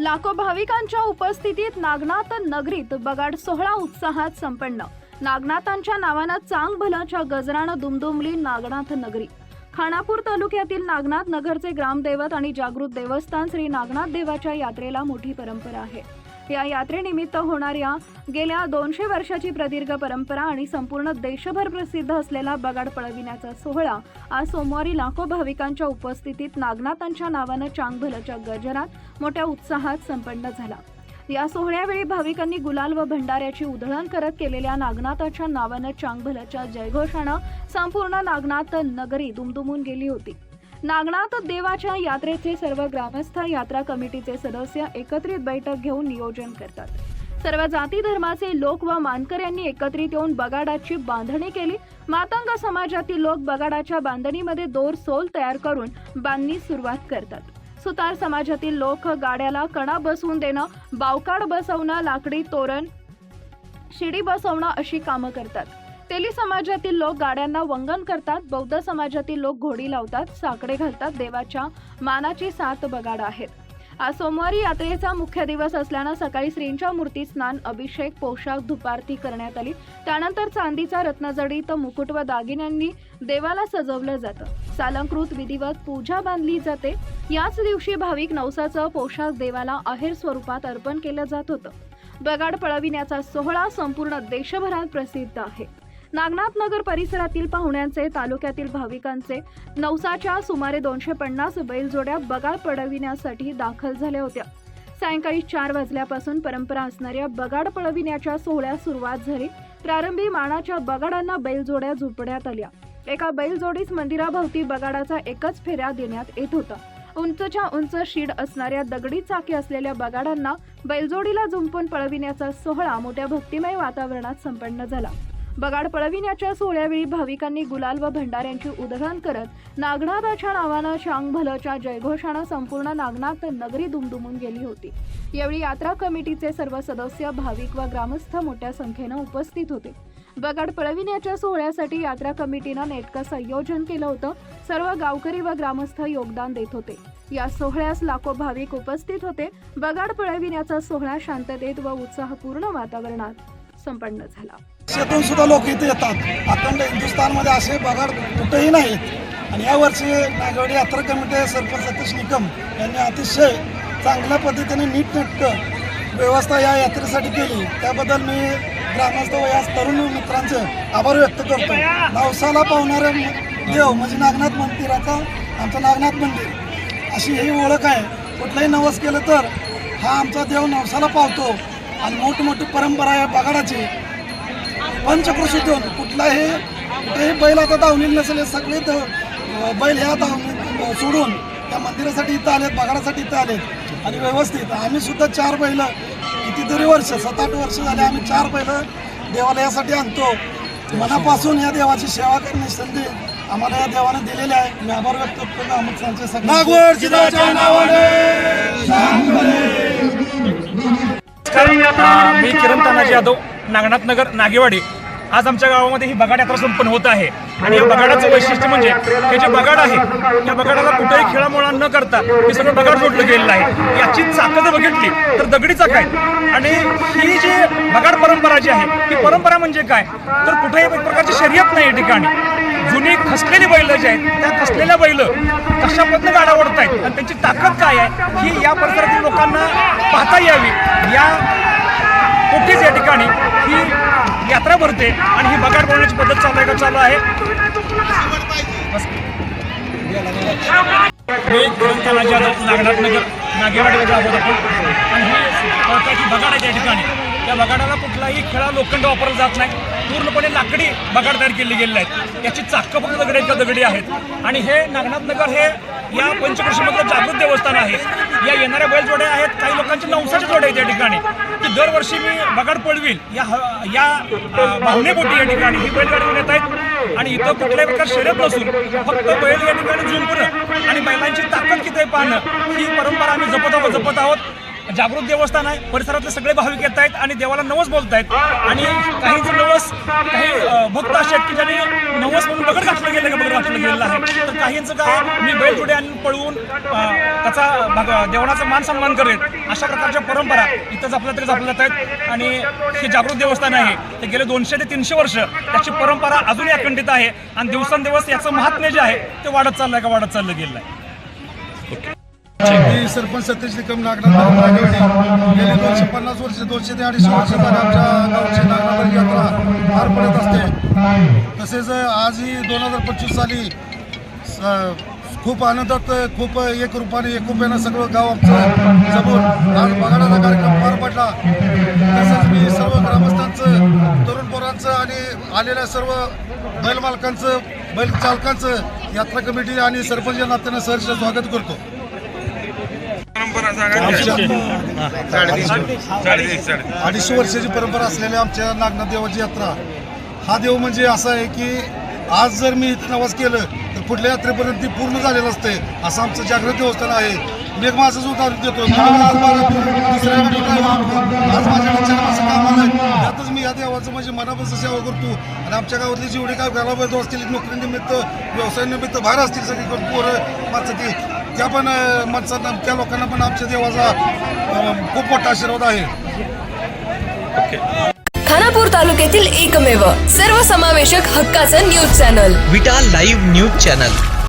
लाखो भाविकांच्या उपस्थितीत नागनाथ नगरीत बगाड सोहळा उत्साहात संपन्न. नागनाथांच्या नावानं चांग भलाच्या गजरानं दुमदुमली नागनाथ नगरी. खानापूर तालुक्यातील नागनाथ नगरचे ग्रामदैवत आणि जागृत देवस्थान श्री नागनाथ देवाच्या यात्रेला मोठी परंपरा आहे. या यात्रेनिमित्त होणाऱ्या गेल्या दोनशे वर्षाची प्रदीर्घ परंपरा आणि संपूर्ण देशभर प्रसिद्ध असलेला बगाड पळविण्याचा सोहळा आज सोमवारी लाखो भाविकांच्या उपस्थितीत नागनाथांच्या नावानं चांगभलच्या गजरात मोठ्या उत्साहात संपन्न झाला. या सोहळ्यावेळी भाविकांनी गुलाल व भंडाऱ्याची उधळण करत केलेल्या नागनाथाच्या नावानं चांगभलच्या जयघोषानं संपूर्ण नागनाथ नगरी दुमदुमून गेली होती. नागनाथ देवाच्या यात्रेचे सर्व ग्रामस्थ यात्रा कमिटीचे सदस्य एकत्रित बैठक घेऊन नियोजन करतात. सर्व जाती धर्माचे लोक व मानकऱ्यांनी एकत्रित येऊन बगाडाची बांधणी केली. मातंग समाजातील लोक बगाडाच्या बांधणीमध्ये दोर सोल तयार करून बांधणी सुरुवात करतात. सुतार समाजातील लोक गाड्याला कणा बसवून देणं बावकाड बसवणं लाकडी तोरण शिडी बसवणं अशी कामं करतात. तेली समाजातील लोक गाड्यांना वंगण करतात बौद्ध समाजातील लोक घोडी लावतात साकडे घालतात देवाच्या मानाची सात बगाड आहेत. आज सोमवारी यात्रेचा मुख्य दिवस असल्यानं सकाळी श्रींच्या मूर्ती स्नान अभिषेक पोशाख धुपारती करण्यात आली. त्यानंतर चांदीचा रत्नजडीत मुकुट व दागिन्यांनी देवाला सजवलं जातं. सालंकृत विधिवत पूजा बांधली जाते. याच दिवशी भाविक नवसाचं पोशाख देवाला अहेर स्वरूपात अर्पण केलं जात होतं. बगाड पळविण्याचा सोहळा संपूर्ण देशभरात प्रसिद्ध आहे. नागनाथ नगर परिसरातील पाहुण्यांचे तालुक्यातील भाविकांचे नवसाच्या सुमारे दोनशे पन्नास बैलजोड्या बगाड पळविण्यासाठी दाखल झाल्या होत्या. सायंकाळी चार वाजल्यापासून परंपरा असणाऱ्या बगाड पळविण्याच्या सोहळ्यास सुरुवात झाली. प्रारंभी मानाच्या बगाडांना बैलजोड्या झोपण्यात आल्या. एका बैलजोडीस मंदिराभोवती बगाडाचा एकच फेऱ्या देण्यात येत होता. उंचच्या उंच शीड असणाऱ्या दगडी चाकी असलेल्या बगाडांना बैलजोडीला झुंपून पळविण्याचा सोहळा मोठ्या भक्तिमय वातावरणात संपन्न झाला. बगाड पळविण्याच्या सोहळ्यावेळी भाविकांनी गुलाल व भंडाऱ्यांची उधळण करत नागनाथाच्या नावानं शांगभलच्या जयघोषानं संपूर्ण नागनाथ नगरी दुमदुमून गेली होती. यावेळी यात्रा कमिटीचे सर्व सदस्य भाविक व ग्रामस्थ मोठ्या संख्येनं उपस्थित होते. बगाड पळविण्याच्या सोहळ्यासाठी यात्रा कमिटीनं नेटकं संयोजन केलं होतं. सर्व गावकरी व ग्रामस्थ योगदान देत होते. या सोहळ्यास लाखो भाविक उपस्थित होते. बगाड पळविण्याचा सोहळा शांततेत व उत्साहपूर्ण वातावरणात संपन्न झाला. शेतून सुद्धा लोक इथे येतात. अखंड हिंदुस्थानमध्ये असे बगाड कुठेही नाहीत. आणि यावर्षी नागवडी यात्रा कमिटी सरपंच सतीश निकम यांनी अतिशय चांगल्या पद्धतीने नीटनेटकं व्यवस्था या यात्रेसाठी केली. त्याबद्दल मी ग्रामस्थ व या तरुण मित्रांचे आभार व्यक्त करतो. नवसाला पावणारे देव म्हणजे नागनाथ मंदिराचा आमचं नागनाथ मंदिर. अशी ही ओळख आहे. कुठलंही नवस केलं तर हा आमचा देव नवसाला पावतो. आणि मोठमोठी परंपरा आहे बगाडाची पंचकृषीतून कुठलाही कुठेही बैल आता धावलेले नसेल हे सगळे बैल ह्या धावणी सोडून त्या मंदिरासाठी इथं आलेत बगाडासाठी इथं आलेत. आणि व्यवस्थित आम्ही सुद्धा चार बैल कितीतरी वर्ष सात आठ वर्ष झाले आम्ही चार बैल देवालयासाठी आणतो. मनापासून या देवाची सेवा करण्याची संधी आम्हाला या देवाने दिलेली आहे. मी आभार व्यक्त करतो अमित सांचे नागवड नमस्कार मी किरण तानाजी यादव. नागनाथ नगर नागेवाडी. आज आमच्या गावामध्ये ही बगाड यात्रा संपन्न होत आहे. आणि या बगाडाचं वैशिष्ट्य म्हणजे हे जे बगाड आहे या बगाडाला कुठेही खेळामुळा न करता हे सगळं बगाड जोडलं गेलेलं आहे. याची चाकं जर बघितली तर दगडी चाक आहे आणि ही जी बगाड परंपरा जी आहे ही परंपरा म्हणजे काय? तर कुठेही एक प्रकारची शर्यत नाही या ठिकाणी. जुनी खसलेली बैल जी आहेत त्या खसलेल्या बैल कशा गाडा ओढत आहेत आणि त्यांची ताकद काय आहे? ही या परिसरातील लोकांना पाहता यावी. या कुठेच या ठिकाणी ही यात्रा भरते आणि ही बगाड बोलण्याची पद्धत चालू आहे का? चालू आहे. बस. नागनाथ नगर आपण. आणि ही बगाड आहे त्या ठिकाणी. त्या बगाडाला कुठलाही खेळा लोखंड वापरला जात नाही. पूर्णपणे लाकडी बगाड तयार केले गेलेले आहेत. याची चाक्क फक्त दगडी दगडी आहेत. आणि हे नागनाथ नगर हे या पंचकृषीमधलं जागृत देवस्थान आहे. या येणाऱ्या बैलजोड्या आहेत. काही लोकांची नवसाच्या जोड्या आहेत या ठिकाणी. की दरवर्षी मी बगाड पळवील या ह- या भावनेपोटी या ठिकाणी ही बैलगाडी घेऊन येत आहेत. आणि इथं कुठल्याही प्रकार शर्यत नसून फक्त बैल या ठिकाणी झुंपणं आणि बैलांची ताकद किती पाहणं ही परंपरा आम्ही जपत आहोत जपत आहोत. जागृत देवस्थान आहे. परिसरातले सगळे भाविक येत आहेत आणि देवाला नवस बोलत आहेत आणि काहींचं नवस काही भक्त असे आहेत की ज्यांनी नवस म्हणून बगड घातलं गेलं का? बगड घातलं गेलेलं आहे. तर काहींचं काय मी बैल जोडे पळवून त्याचा भग- मान सन्मान करेल अशा प्रकारच्या परंपरा इथं जपल्या तरी जपल्या जात आहेत. आणि हे जागृत देवस्थान आहे. ते गेले दोनशे ते तीनशे वर्ष. त्याची परंपरा अजूनही अखंडित आहे. आणि दिवसेंदिवस याचं महात्म्य जे आहे ते वाढत चाललंय का? वाढत चाललं गेलं आहे मी सरपंच सतीश निकम नागनाथ गेले गेली दोनशे पन्नास वर्ष दोनशे ते अडीचशे वर्ष झाले आमच्या गावची नागनाथ यात्रा पार पडत असते. तसेच आज ही दोन हजार पंचवीस साली खूप आनंदात खूप एक रूपाने रुपयानं सगळं गाव आमचं जमून आज बगाडाचा कार्यक्रम पार पडला. तसंच मी सर्व ग्रामस्थांचं तरुण पोरांचं आणि आलेल्या सर्व बैल मालकांचं बैल चालकांचं यात्रा कमिटी आणि सरपंच नात्यानं सहर्ष स्वागत करतो. अडीचशे वर्षाची परंपरा असलेल्या आमच्या नागनाथ देवाची यात्रा. हा देव म्हणजे असा आहे की आज जर मी इथं नवाज केलं तर पुढल्या यात्रेपर्यंत ती पूर्ण झालेलं असते असं आमचं जागृत देवस्थान आहे. मी एक माझंच उदाहरण देतो आज चार कामाला त्यातच मी या देवाचं म्हणजे मनापासून सेवा करतो. आणि आमच्या गावातली जेवढे काय घराबाहेर असतील नोकरीनिमित्त व्यवसायानिमित्त बाहेर असतील सगळीकडे पोरं माणसं ती त्या पण माणसांना त्या लोकांना पण आमच्या देवाचा खूप मोठा आशीर्वाद आहे. खानापूर तालुक्यातील एकमेव सर्वसमावेशक हक्काचं news channel. Vita live news channel.